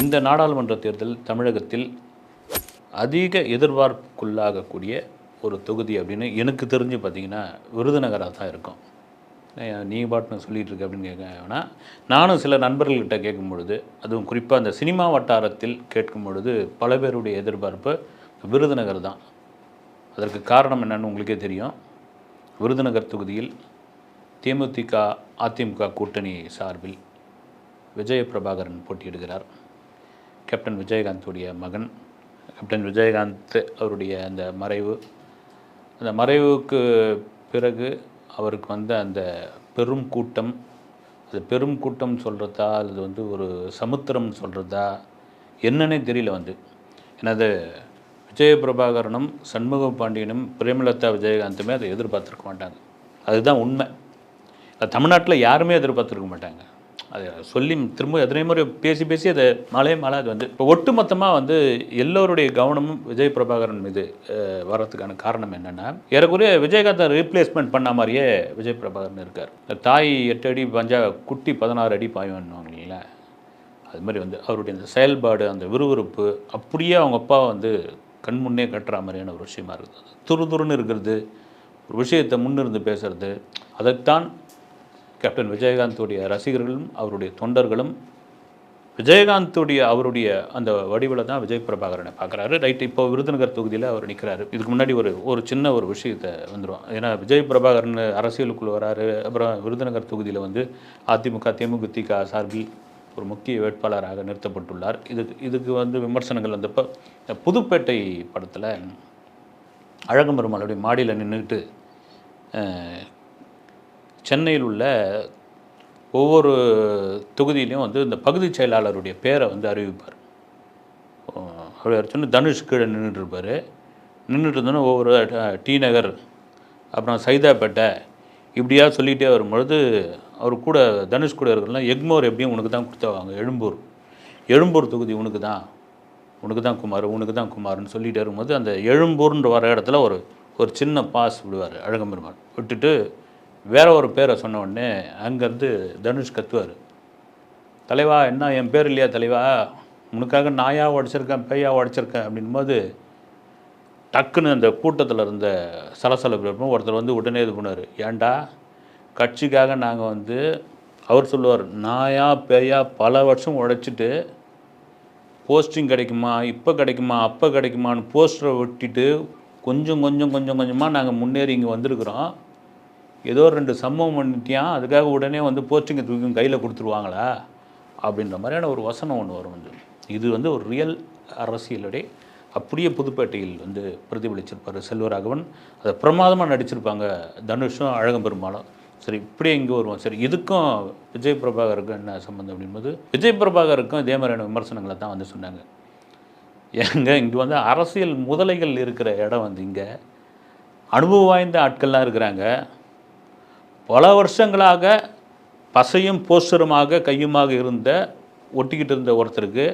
இந்த நாடாளுமன்ற தேர்தல் தமிழகத்தில் அதிக எதிர்பார்ப்புக்குள்ளாகக்கூடிய ஒரு தொகுதி அப்படின்னு எனக்கு தெரிஞ்சு பார்த்தீங்கன்னா விருதுநகராக தான் இருக்கும். நீ பாட்டுன்னு சொல்லிட்டு இருக்க அப்படின்னு கேட்க நானும் சில நண்பர்கள்கிட்ட கேட்கும் பொழுது அதுவும் குறிப்பாக அந்த சினிமா வட்டாரத்தில் கேட்கும் பொழுது பல பேருடைய எதிர்பார்ப்பு விருதுநகர் தான். அதற்கு காரணம் என்னன்னு உங்களுக்கே தெரியும். விருதுநகர் தொகுதியில் தேமுதிக அதிமுக கூட்டணி சார்பில் விஜய பிரபாகரன் போட்டியிடுகிறார். கேப்டன் விஜயகாந்துடைய மகன். கேப்டன் விஜயகாந்த் அவருடைய அந்த மறைவு. அந்த மறைவுக்கு பிறகு அவருக்கு வந்த அந்த பெரும் கூட்டம். அது பெரும் கூட்டம் சொல்கிறதா அல்லது வந்து ஒரு சமுத்திரம் சொல்கிறதா என்னன்னே தெரியல வந்து. எனது விஜய பிரபாகரனும் சண்முக பாண்டியனும் பிரேமலதா விஜயகாந்துமே அதை எதிர்பார்த்துருக்க மாட்டாங்க. அதுதான் உண்மை. தமிழ்நாட்டில் யாருமே எதிர்பார்த்துருக்க மாட்டாங்க. அதை சொல்லி திரும்ப எத்தனை முறை பேசி பேசி அதை மழையே மழை அது வந்து. இப்போ ஒட்டுமொத்தமாக வந்து எல்லோருடைய கவனமும் விஜய் பிரபாகரன் மீது வர்றதுக்கான காரணம் என்னென்னா ஏறக்குறைய விஜயகாந்தை ரீப்ளேஸ்மெண்ட் பண்ண மாதிரியே விஜய் பிரபாகரன் இருக்கார். இந்த தாய் எட்டு அடி பஞ்சா குட்டி பதினாறு அடி பாயுவாங்க இல்லைங்களா அது மாதிரி வந்து அவருடைய அந்த செயல்பாடு அந்த விறுவிறுப்பு அப்படியே அவங்க அப்பா வந்து கண் முன்னே கட்டுற மாதிரியான ஒரு விஷயமா இருக்குது துரு துருன்னு இருக்கிறது ஒரு விஷயத்தை முன்னிருந்து பேசுறது அதைத்தான் கேப்டன் விஜயகாந்தோடைய ரசிகர்களும் அவருடைய தொண்டர்களும் விஜயகாந்தோடைய அவருடைய அந்த வடிவில் தான் விஜய் பிரபாகரனை பார்க்குறாரு. ரைட் இப்போ விருதுநகர் தொகுதியில் அவர் நிற்கிறாரு இதுக்கு முன்னாடி ஒரு ஒரு சின்ன ஒரு விஷயத்தை வந்துடும் ஏன்னா விஜய் பிரபாகரன் அரசியலுக்குள் வராரு. அப்புறம் விருதுநகர் தொகுதியில் வந்து அதிமுக தேமுதிக சார்பில் ஒரு முக்கிய வேட்பாளராக நிறுத்தப்பட்டுள்ளார். இதுக்கு இதுக்கு வந்து விமர்சனங்கள் வந்தப்போ இந்த புதுப்பேட்டை படத்தில் அழகம்பெருமாளுடைய மாடியில் நின்றுட்டு சென்னையில் உள்ள ஒவ்வொரு தொகுதியிலையும் வந்து இந்த பகுதி செயலாளருடைய பேரை வந்து அறிவிப்பார். அவர் சொன்ன தனுஷ் கீழே நின்றுட்டுருப்பார் நின்றுட்டு இருந்தோன்னே ஒவ்வொரு டி நகர் அப்புறம் சைதாப்பேட்டை இப்படியா சொல்லிகிட்டே வரும்பொழுது அவர் கூட தனுஷ் கூட இருக்கிறலாம் எக்மோர் எப்படியும் உனக்கு தான் கொடுத்தாவாங்க எழும்பூர். எழும்பூர் தொகுதி உனக்கு தான் உனக்கு தான் குமார் உனக்கு தான் குமார்னு சொல்லிகிட்டே இருக்கும்போது அந்த எழும்பூர்ன்ற வர இடத்துல ஒரு ஒரு சின்ன பாஸ் விடுவார் அழகம்பெருமான். விட்டுட்டு வேற ஒரு பேரை சொன்ன உடனே அங்கேருந்து தனுஷ் கத்துவார். தலைவா என்ன என் பேர் இல்லையா தலைவா? உனக்காக நாயா உடச்சிருக்கேன் பேயா உடச்சிருக்கேன் அப்படின்போது டக்குன்னு அந்த கூட்டத்தில் இருந்த சலசலப்பு இருக்கும். ஒருத்தர் வந்து உடனே இது பண்ணார் ஏன்டா கட்சிக்காக நாங்கள் வந்து அவர் சொல்லுவார் நாயா பேயா பல வருஷம் உழைச்சிட்டு போஸ்டிங் கிடைக்குமா இப்போ கிடைக்குமா அப்போ கிடைக்குமான்னு போஸ்டரை ஒட்டிட்டு கொஞ்சம் கொஞ்சம் கொஞ்சம் கொஞ்சமாக நாங்கள் முன்னேறி இங்கே வந்திருக்கிறோம். ஏதோ ரெண்டு சம்பவம் பண்ணிட்டியான் அதுக்காக உடனே வந்து போஸ்டிங்கை தூக்கி கையில் கொடுத்துருவாங்களா? அப்படின்ற மாதிரியான ஒரு வசனம் ஒன்று வரும் வந்து. இது வந்து ஒரு ரியல் அரசியலுடைய அப்படியே புதுப்பேட்டையில் வந்து பிரதிபலிச்சிருப்பார் செல்வராகவன். அதை பிரமாதமாக நடிச்சிருப்பாங்க தனுஷும் அழகம்பெருமாளும் சரி இப்படியே இங்கே வருவோம். சரி இதுக்கும் விஜய் பிரபாகருக்கும் என்ன சம்மந்தம் அப்படின்போது விஜய் பிரபாகருக்கும் இதே மாதிரியான விமர்சனங்களை தான் வந்து சொன்னாங்க. ஏங்க இங்கே வந்து அரசியல் முதலைகள் இருக்கிற இடம் வந்து இங்கே. அனுபவம் வாய்ந்த ஆட்கள்லாம் இருக்கிறாங்க. பல வருஷங்களாக பசையும் போஸ்டருமாக கையுமாக இருந்த ஒட்டிக்கிட்டு இருந்த ஒருத்தருக்கு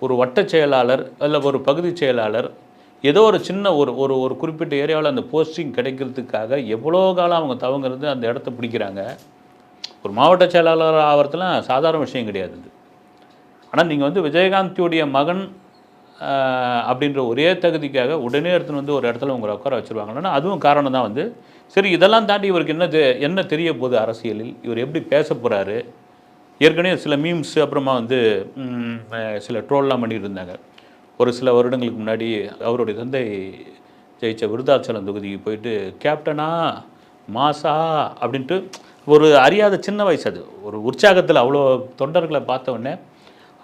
ஒரு வட்டச் செயலாளர் இல்லை ஒரு பகுதி செயலாளர் ஏதோ ஒரு சின்ன ஒரு ஒரு ஒரு குறிப்பிட்ட ஏரியாவில் அந்த போஸ்டிங் கிடைக்கிறதுக்காக எவ்வளோ காலம் அவங்க தவங்கிறது அந்த இடத்த பிடிக்கிறாங்க. ஒரு மாவட்ட செயலாளர் ஆகிறதுலாம் சாதாரண விஷயம் கிடையாது ஆனால் நீங்கள் வந்து விஜயகாந்தியுடைய மகன் அப்படின்ற ஒரே தகுதிக்காக உடனே எடுத்துன்னு வந்து ஒரு இடத்துல உங்களை உட்கார வச்சுருவாங்கன்னா அதுவும் காரணம் தான் வந்து சரி இதெல்லாம் தாண்டி இவருக்கு என்ன தெ- என்ன தெரிய போகுது அரசியலில்? இவர் எப்படி பேச போகிறாரு ஏற்கனவே சில மீம்ஸ் அப்புறமா வந்து சில ட்ரோல்லாம் பண்ணிட்டு இருந்தாங்க ஒரு சில வருடங்களுக்கு முன்னாடி அவருடைய தந்தை ஜெயிச்ச விருதாச்சலம் தொகுதிக்கு போயிட்டு கேப்டனா மாசா அப்படின்ட்டு ஒரு அறியாத சின்ன வயசு அது. ஒரு உற்சாகத்தில் அவ்வளோ தொண்டர்களை பார்த்த உடனே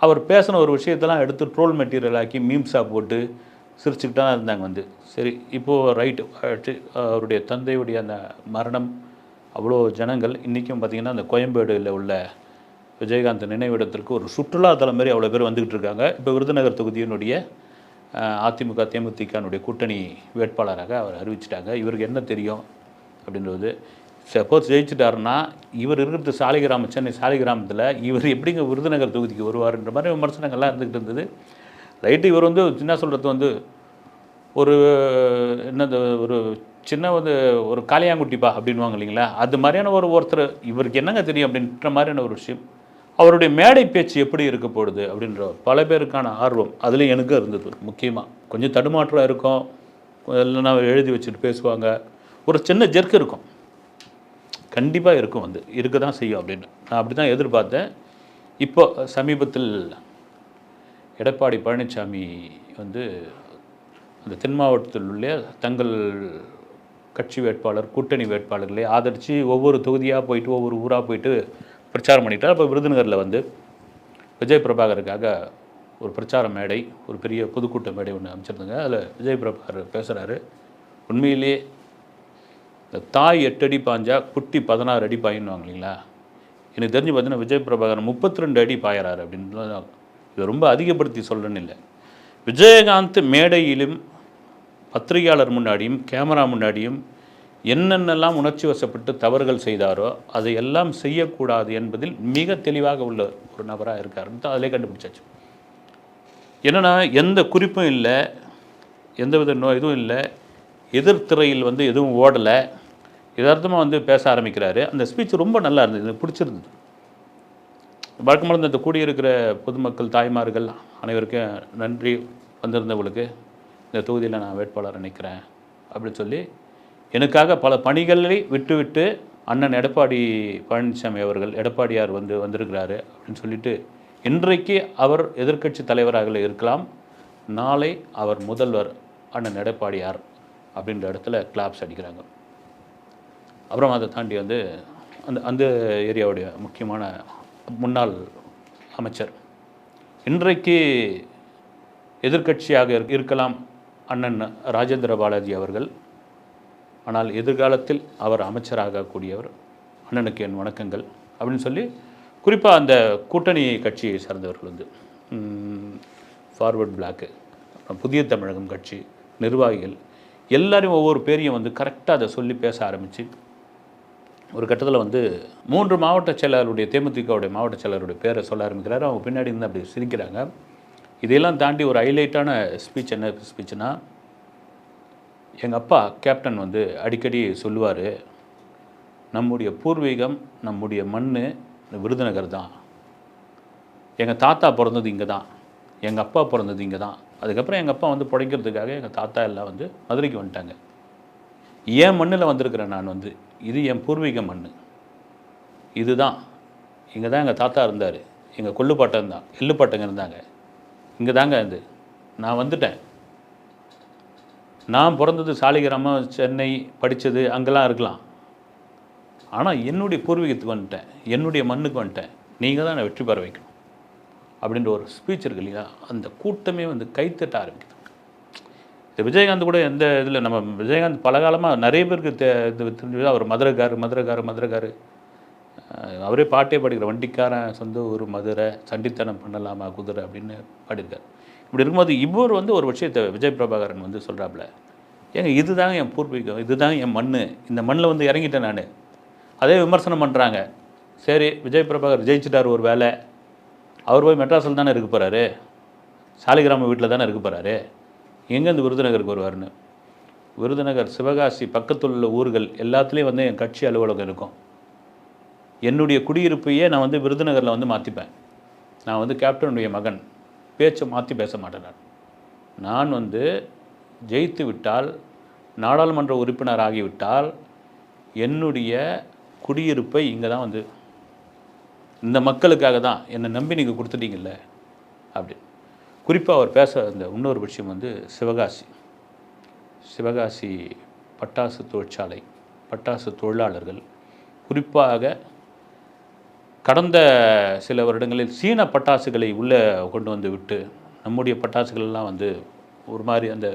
அவர் பேசின ஒரு விஷயத்தெல்லாம் எடுத்து ட்ரோல் மெட்டீரியல் ஆக்கி மீம்ஸாக போட்டு சிரிச்சுக்கிட்டு தான் இருந்தாங்க வந்து. சரி இப்போது ரைட்டு அவருடைய தந்தையுடைய அந்த மரணம் அவ்வளோ ஜனங்கள். இன்றைக்கும் பார்த்திங்கன்னா அந்த கோயம்பேடுல உள்ள விஜயகாந்த் நினைவிடத்திற்கு ஒரு சுற்றுலாத்தலம் மாதிரி அவ்வளோ பேர் வந்துக்கிட்டு இருக்காங்க. இப்போ விருதுநகர் தொகுதியினுடைய அதிமுக தேமுதிகனுடைய கூட்டணி வேட்பாளராக அவர் அறிவிச்சிட்டாங்க. இவருக்கு என்ன தெரியும் அப்படின்றது சப்போஸ் ஜெயிச்சிட்டாருன்னா இவர் இருக்கிறது சாலிகிராமம் சென்னை சாலிகிராமத்தில் இவர் எப்படிங்க விருதுநகர் தொகுதிக்கு வருவாருன்ற மாதிரி விமர்சனங்கள்லாம் இருந்துகிட்டு இருந்தது. ரைட்டு இவர் வந்து என்ன சொல்கிறது வந்து ஒரு என்னது ஒரு சின்ன ஒரு ஒரு காளியாங்குட்டிப்பா அப்படின்வாங்க இல்லைங்களா? அது மாதிரியான ஒரு ஒருத்தர் இவருக்கு என்னங்க தெரியும் அப்படின்ற மாதிரியான ஒரு விஷயம். அவருடைய மேடை பேச்சு எப்படி இருக்க போடுது அப்படின்ற பல பேருக்கான ஆர்வம் அதுலேயும் எனக்கும் இருந்தது முக்கியமாக கொஞ்சம் தடுமாற்றம் இருக்கும். எல்லாம் எழுதி வச்சுட்டு பேசுவாங்க. ஒரு சின்ன ஜெர்க் இருக்கும். கண்டிப்பாக இருக்கும் வந்து. இருக்க தான் செய்யும் அப்படின்னு. நான் அப்படி தான் எதிர்பார்த்தேன். இப்போ சமீபத்தில் எடப்பாடி பழனிசாமி வந்து அந்த தென் மாவட்டத்தில் உள்ள தங்கள் கட்சி வேட்பாளர் கூட்டணி வேட்பாளர்களை ஆதரித்து ஒவ்வொரு தொகுதியாக போயிட்டு ஒவ்வொரு ஊராக போயிட்டு பிரச்சாரம் பண்ணிட்டார். அப்போ விருதுநகரில் வந்து விஜய் பிரபாகருக்காக ஒரு பிரச்சார மேடை ஒரு பெரிய பொதுக்கூட்ட மேடை ஒன்று அமைச்சிருந்தாங்க. அதில் விஜய் பிரபாகர் பேசுகிறாரு உண்மையிலேயே இந்த தாய் எட்டு அடி பாஞ்சா குட்டி பதினாறு அடி பாயின்னுவாங்க இல்லைங்களா? எனக்கு தெரிஞ்சு பார்த்தீங்கன்னா விஜய் பிரபாகரன் முப்பத்தி ரெண்டு அடி பாயறாரு அப்படின்னு இதை ரொம்ப அதிகப்படுத்தி சொல்கிறேன்னு இல்லை. விஜயகாந்த் மேடையிலும் பத்திரிகையாளர் முன்னாடியும் கேமரா முன்னாடியும் என்னென்னலாம் உணர்ச்சி வசப்பட்டு தவறுகள் செய்தாரோ அதை எல்லாம் செய்யக்கூடாது என்பதில் மிக தெளிவாக உள்ள ஒரு நபராக இருக்காருன்னு அதிலே கண்டுபிடிச்சாச்சு. என்னென்னா எந்த குறிப்பும் இல்லை எந்தவித நோய் இதுவும் இல்லை எதிர்த்திரையில் வந்து எதுவும் ஓடலை யதார்த்தமாக வந்து பேச ஆரம்பிக்கிறாரு. அந்த ஸ்பீச் ரொம்ப நல்லா இருந்தது. எனக்கு பிடிச்சிருந்தது. வழக்கமாக இந்த கூடியிருக்கிற பொதுமக்கள் தாய்மார்கள் அனைவருக்கும் நன்றி வந்திருந்தவங்களுக்கு இந்த தொகுதியில் நான் வேட்பாளர் நினைக்கிறேன் அப்படின்னு சொல்லி எனக்காக பல பணிகளை விட்டுவிட்டு அண்ணன் எடப்பாடி பழனிசாமி அவர்கள் எடப்பாடியார் வந்து வந்திருக்கிறாரு அப்படின்னு சொல்லிட்டு இன்றைக்கு அவர் எதிர்க்கட்சி தலைவராக இருக்கலாம். நாளை அவர் முதல்வர் அண்ணன் எடப்பாடியார் அப்படின்ற இடத்துல கிளாப்ஸ் அடிக்கிறாங்க. அப்புறம் அதை தாண்டி வந்து அந்த அந்த ஏரியாவுடைய முக்கியமான முன்னாள் அமைச்சர். இன்றைக்கு எதிர்க்கட்சியாக இருக்கலாம் அண்ணன் ராஜேந்திர பாலாஜி அவர்கள். ஆனால் எதிர்காலத்தில் அவர் அமைச்சராக கூடியவர் அண்ணனுக்கு என் வணக்கங்கள். அப்படின்னு சொல்லி குறிப்பாக அந்த கூட்டணி கட்சியை சார்ந்தவர்கள் வந்து ஃபார்வர்ட் பிளாக்கு அப்புறம் புதிய தமிழகம் கட்சி நிர்வாகிகள் எல்லாரும் ஒவ்வொரு பேரையும் வந்து கரெக்டாக அதை சொல்லி பேச ஆரம்பித்து ஒரு கட்டத்தில் வந்து மூன்று மாவட்ட செயலாளருடைய தேமுதிகவுடைய மாவட்ட செயலாளருடைய பேரை சொல்ல ஆரம்பிக்கிறாரு. அவங்க பின்னாடி இருந்து அப்படி சிரிக்கிறாங்க. இதையெல்லாம் தாண்டி ஒரு ஹைலைட்டான ஸ்பீச் என்ன ஸ்பீச்னா எங்கள் அப்பா கேப்டன் வந்து அடிக்கடி சொல்லுவார் நம்முடைய பூர்வீகம் நம்முடைய மண் விருதுநகர் தான். எங்கள் தாத்தா பிறந்தது இங்கே தான். எங்கள் அப்பா பிறந்தது இங்கே தான். அதுக்கப்புறம் எங்கள் அப்பா வந்து பிழைக்கிறதுக்காக எங்கள் தாத்தா எல்லாம் வந்து மதுரைக்கு வந்துட்டாங்க. ஏன் மண்ணில் வந்திருக்கிறேன் நான் வந்து? இது என் பூர்வீக மண் இதுதான். இங்கே தான் எங்கள் தாத்தா இருந்தார். எங்கள் கொள்ளுப்பாட்டம் தான். எள்ளுப்பாட்டங்க இருந்தாங்க. இங்கே தாங்க இது. நான் வந்துட்டேன். நான் பிறந்தது சாலிகிராமம் சென்னை படித்தது அங்கெல்லாம் இருக்கலாம். ஆனால் என்னுடைய பூர்வீகத்துக்கு வந்துட்டேன். என்னுடைய மண்ணுக்கு வந்துட்டேன். நீங்கள் தான் என்னை வெற்றி பெற வைக்கணும். அப்படின்ற ஒரு ஸ்பீச் இருக்கு இல்லையா? அந்த கூட்டமே வந்து கைத்தட்ட ஆரம்பிக்குது. இந்த விஜயகாந்த் கூட எந்த இதில் நம்ம விஜயகாந்த் பல காலமாக நிறைய பேருக்கு தெ இது தெரிஞ்சது. அவர் மதுரைக்காரு மதுரைக்காரு மதுரைக்காரு. அவரே பாட்டே பாடிக்கிற வண்டிக்காரன் சொந்த ஊர் மதுரை சண்டித்தனம் பண்ணலாமா குதிரை அப்படின்னு பாடியிருக்காரு. இப்படி இருக்கும்போது இவர் வந்து ஒரு விஷயத்தை விஜய் பிரபாகரன் வந்து சொல்கிறாப்புல ஏங்க இதுதாங்க என் பூர்வீகம் இதுதான் என் மண் இந்த மண்ணில் வந்து இறங்கிட்டேன் நான். அதே விமர்சனம் பண்ணுறாங்க சரி விஜய் பிரபாகர் ஜெயிச்சிட்டார் ஒரு வேலை அவர் போய் மெட்ராஸில் தானே இருக்க போகிறாரு சாலிகிராம வீட்டில் தானே இருக்க போகிறாரு எங்கேருந்து விருதுநகருக்கு வருவார்னு விருதுநகர் சிவகாசி பக்கத்தில் உள்ள ஊர்கள் எல்லாத்துலேயும் வந்து என் கட்சி அலுவலகம் இருக்கும். என்னுடைய குடியிருப்பையே நான் வந்து விருதுநகரில் வந்து மாற்றிப்பேன் நான் வந்து கேப்டனுடைய மகன். பேச்சை மாற்றி பேச மாட்டேன் நான். நான் வந்து ஜெயித்து விட்டால் நாடாளுமன்ற உறுப்பினர் ஆகிவிட்டால் என்னுடைய குடியிருப்பை இங்கே தான் வந்து இந்த மக்களுக்காக தான் என்னை நம்பி நீங்கள் கொடுத்துட்டீங்கல்ல அப்படி. குறிப்பாக அவர் பேச அந்த இன்னொரு விஷயம் வந்து சிவகாசி. சிவகாசி பட்டாசு தொழிற்சாலை பட்டாசு தொழிலாளர்கள். குறிப்பாக கடந்த சில வருடங்களில் சீன பட்டாசுகளை உள்ளே கொண்டு வந்து விட்டு நம்முடைய பட்டாசுகள்லாம் வந்து ஒரு மாதிரி அந்த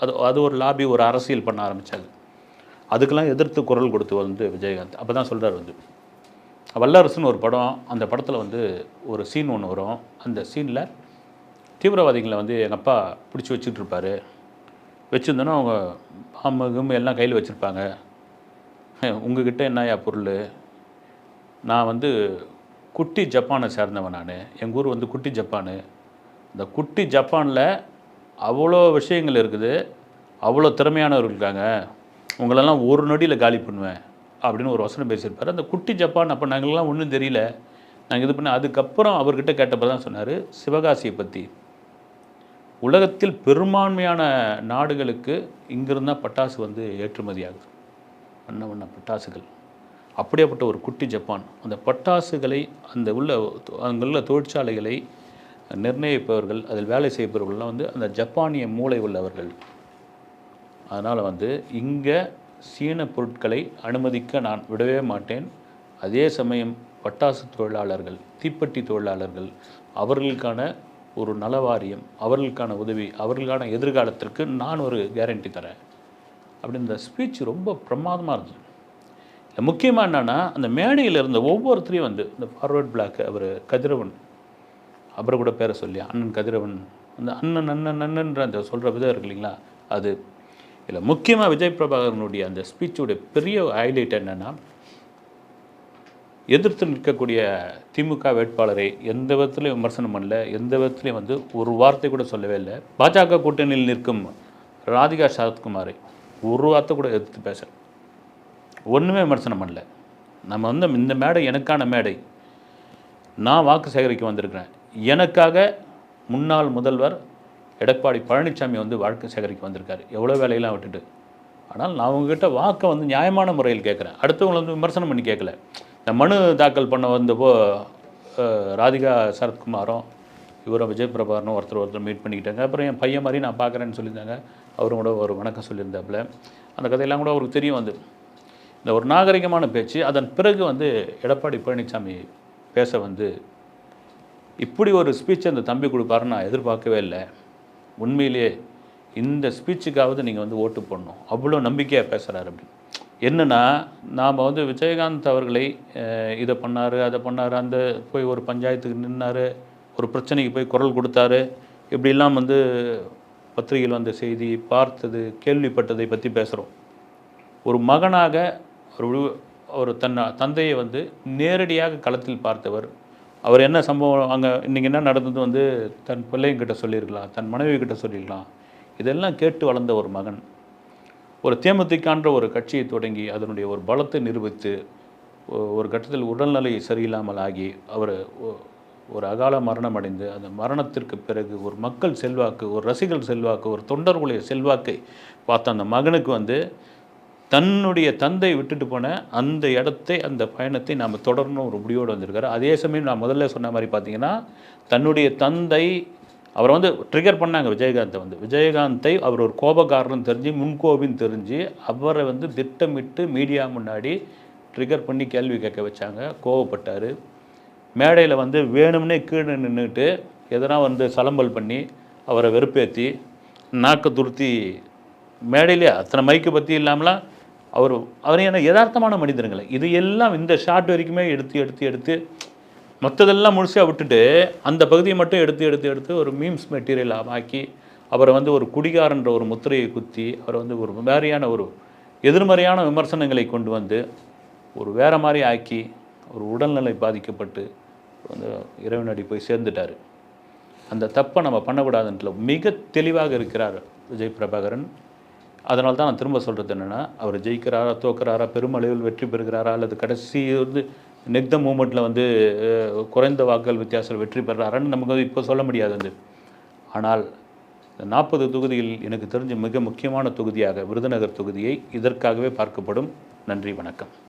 அது அது ஒரு லாபி ஒரு அரசியல் பண்ண ஆரம்பித்தாங்க அதுக்கெல்லாம் எதிர்த்து குரல் கொடுத்து வந்து விஜயகாந்த். அப்போ தான் சொல்கிறார் வந்து வல்லரசுன்னு ஒரு படம் அந்த படத்தில் வந்து ஒரு சீன் ஒன்று வரும். அந்த சீனில் தீவிரவாதிகளை வந்து எங்கள் அப்பா பிடிச்சி வச்சுட்டு இருப்பார். வச்சுருந்தோன்னா அவங்க பாம்பு கிம்பு எல்லாம் கையில் வச்சுருப்பாங்க. உங்ககிட்ட என்னயா பொருள்? நான் வந்து குட்டி ஜப்பானை சேர்ந்தவன் நான். எங்கள் ஊர் வந்து குட்டி ஜப்பானு. இந்த குட்டி ஜப்பானில் அவ்வளோ விஷயங்கள் இருக்குது. அவ்வளோ திறமையானவர்கள் இருக்காங்க. உங்களெல்லாம் ஒரு நொடியில் காலி பண்ணுவேன் அப்படின்னு ஒரு வசனம் பேசியிருப்பார். அந்த குட்டி ஜப்பான் அப்போ நாங்கள்லாம் ஒன்றும் தெரியல. நாங்கள் இது பண்ண அதுக்கப்புறம் அவர்கிட்ட கேட்டப்போ தான் சொன்னார் சிவகாசியை பற்றி உலகத்தில் பெரும்பான்மையான நாடுகளுக்கு இங்கிருந்தால் பட்டாசு வந்து ஏற்றுமதி ஆகுது வண்ண வண்ண பட்டாசுகள். அப்படியேப்பட்ட ஒரு குட்டி ஜப்பான். அந்த பட்டாசுகளை அந்த உள்ள அங்குள்ள தொழிற்சாலைகளை நிர்ணயிப்பவர்கள் அதில் வேலை செய்பவர்கள்லாம் வந்து அந்த ஜப்பானிய மூளை உள்ளவர்கள். அதனால் வந்து இங்கே சீன பொருட்களை அனுமதிக்க நான் விடவே மாட்டேன். அதே சமயம் பட்டாசு தொழிலாளர்கள் தீப்பெட்டி தொழிலாளர்கள் அவர்களுக்கான ஒரு நலவாரியம் அவர்களுக்கான உதவி அவர்களுக்கான எதிர்காலத்திற்கு நான் ஒரு கேரண்டி தரேன். அப்படி இந்த ஸ்பீச் ரொம்ப பிரமாதமாக இருந்தது இல்லை முக்கியமாக என்னென்னா அந்த மேடையில் இருந்த ஒவ்வொருத்தரையும் வந்து இந்த ஃபார்வர்ட் பிளாக் அவர் கதிரவன் அப்புறம் கூட பேரை சொல்லி அண்ணன் கதிரவன் அந்த அண்ணன் அண்ணன் அண்ணன்ற அந்த சொல்கிற விதம் இருக்கு இல்லைங்களா அது. இதில் முக்கியமாக விஜய் பிரபாகரனுடைய அந்த ஸ்பீச்சுடைய பெரிய ஹைலைட் என்னென்னா எதிர்த்து நிற்கக்கூடிய திமுக வேட்பாளரை எந்த விதத்துலையும் விமர்சனம் பண்ணல எந்த விதத்துலையும் வந்து ஒரு வார்த்தை கூட சொல்லவே இல்லை. பாஜக கூட்டணியில் நிற்கும் ராதிகா சரத்குமாரை ஒரு வார்த்தை கூட எதிர்த்து பேச ஒன்றுமே விமர்சனம் பண்ணல. நம்ம வந்து இந்த மேடை எனக்கான மேடை. நான் வாக்கு சேகரிக்க வந்திருக்கிறேன். எனக்காக முன்னாள் முதல்வர் எடப்பாடி பழனிசாமி வந்து வாழ்க்கை சேகரிக்க வந்திருக்காரு. எவ்வளோ வேலையெல்லாம் விட்டுட்டு. ஆனால் நான் உங்ககிட்ட வாக்கை வந்து நியாயமான முறையில் கேட்குறேன். அடுத்தவங்களை வந்து விமர்சனம் பண்ணி கேட்கல. இந்த மனு தாக்கல் பண்ண வந்தப்போ ராதிகா சரத்குமாரும் இவரும் விஜய் பிரபாகரனும் ஒருத்தர் ஒருத்தர் மீட் பண்ணிக்கிட்டாங்க. அப்புறம் என் பையன் மாதிரி நான் பார்க்குறேன்னு சொல்லியிருந்தாங்க. அவரும் கூட ஒரு வணக்கம் சொல்லியிருந்தாப்புல. அந்த கதையெல்லாம் கூட அவருக்கு தெரியும் வந்து இந்த ஒரு நாகரிகமான பேச்சு அதன் பிறகு வந்து எடப்பாடி பழனிசாமி பேச வந்து இப்படி ஒரு ஸ்பீச் அந்த தம்பி கொடுப்பாருன்னு நான் எதிர்பார்க்கவே இல்லை. உண்மையிலேயே இந்த ஸ்பீச்சுக்காவது நீங்கள் வந்து ஓட்டு போடணும். அவ்வளோ நம்பிக்கையாக பேசுகிறாரு அப்படின்னு. என்னென்னா நாம் வந்து விஜயகாந்த் அவர்களை இதை பண்ணார் அதை பண்ணார் அந்த போய் ஒரு பஞ்சாயத்துக்கு நின்னார் ஒரு பிரச்சனைக்கு போய் குரல் கொடுத்தாரு. இப்படிலாம் வந்து பத்திரிகையில் வந்த செய்தி பார்த்தது கேள்விப்பட்டதை பற்றி பேசுகிறோம் ஒரு மகனாக ஒரு ஒரு தன் தந்தையை வந்து நேரடியாக களத்தில் பார்த்தவர். அவர் என்ன சம்பவம் அங்கே இன்றைக்கி என்ன நடந்தது வந்து தன் பிள்ளைங்கிட்ட சொல்லியிருக்கலாம் தன் மனைவி கிட்ட சொல்லியிருக்கலாம். இதெல்லாம் கேட்டு வளர்ந்த ஒரு மகன். ஒரு தேமுதிகான்ற ஒரு கட்சியை தொடங்கி அதனுடைய ஒரு பலத்தை நிரூபித்து ஒரு கட்டத்தில் உடல்நிலை சரியில்லாமல் ஆகி அவர் ஒரு அகால மரணம் அடைந்து அந்த மரணத்திற்கு பிறகு ஒரு மக்கள் செல்வாக்கு ஒரு ரசிகர் செல்வாக்கு ஒரு தொண்டர்களுடைய செல்வாக்கை பார்த்த அந்த மகனுக்கு வந்து தன்னுடைய தந்தை விட்டுட்டு போன அந்த இடத்தை அந்த பயணத்தை நாம் தொடரணும் ஒரு முடிவோடு வந்திருக்காரு. அதே சமயம் நான் முதல்ல சொன்ன மாதிரி பார்த்தீங்கன்னா தன்னுடைய தந்தை அவரை வந்து ட்ரிகர் பண்ணாங்க விஜயகாந்தை வந்து. விஜயகாந்தை அவர் ஒரு கோபக்காரனும் தெரிஞ்சு முன்கோபின்னு தெரிஞ்சு அவரை வந்து திட்டமிட்டு மீடியா முன்னாடி ட்ரிகர் பண்ணி கேள்வி கேட்க வச்சாங்க. கோவப்பட்டார். மேடையில் வந்து வேணும்னே கீழே நின்றுட்டு எதனா வந்து சலம்பல் பண்ணி அவரை வெறுப்பேற்றி நாக்க துருத்தி மேடையிலே அத்தனை மைக்கு பற்றி இல்லாமலாம் அவர் அவர் என்ன யதார்த்தமான மனிதர்களை இது எல்லாம் இந்த ஷாட் வரைக்குமே எடுத்து எடுத்து எடுத்து மற்றதெல்லாம் முழுசாக விட்டுட்டு அந்த பகுதியை மட்டும் எடுத்து எடுத்து எடுத்து ஒரு மீம்ஸ் மெட்டீரியல் ஆக்கி அவரை வந்து ஒரு குடிகாரன்ற ஒரு முத்திரையை குத்தி அவரை வந்து ஒரு மாதிரியான ஒரு எதிர்மறையான விமர்சனங்களை கொண்டு வந்து ஒரு வேறு மாதிரி ஆக்கி ஒரு உடல்நிலை பாதிக்கப்பட்டு வந்து இறைவனடி போய் சேர்ந்துட்டார். அந்த தப்பை நம்ம பண்ணக்கூடாதுன்ற மிக தெளிவாக இருக்கிறார் விஜய் பிரபாகரன் அதனால தான் நான் திரும்ப சொல்கிறது என்னென்னா அவர் ஜெயிக்கிறாரா தோக்கிறாரா பெருமளவில் வெற்றி பெறுகிறாரா அல்லது கடைசி வந்து நெக்த மூமெண்ட்டில் வந்து குறைந்த வாக்குகள் வித்தியாசத்தில் வெற்றி பெறாரான்னு நமக்கு வந்து இப்போ சொல்ல முடியாது வந்து. ஆனால் இந்த நாற்பது தொகுதியில் எனக்கு தெரிஞ்ச மிக முக்கியமான தொகுதியாக விருதுநகர் தொகுதியை இதற்காகவே பார்க்கப்படும். நன்றி வணக்கம்.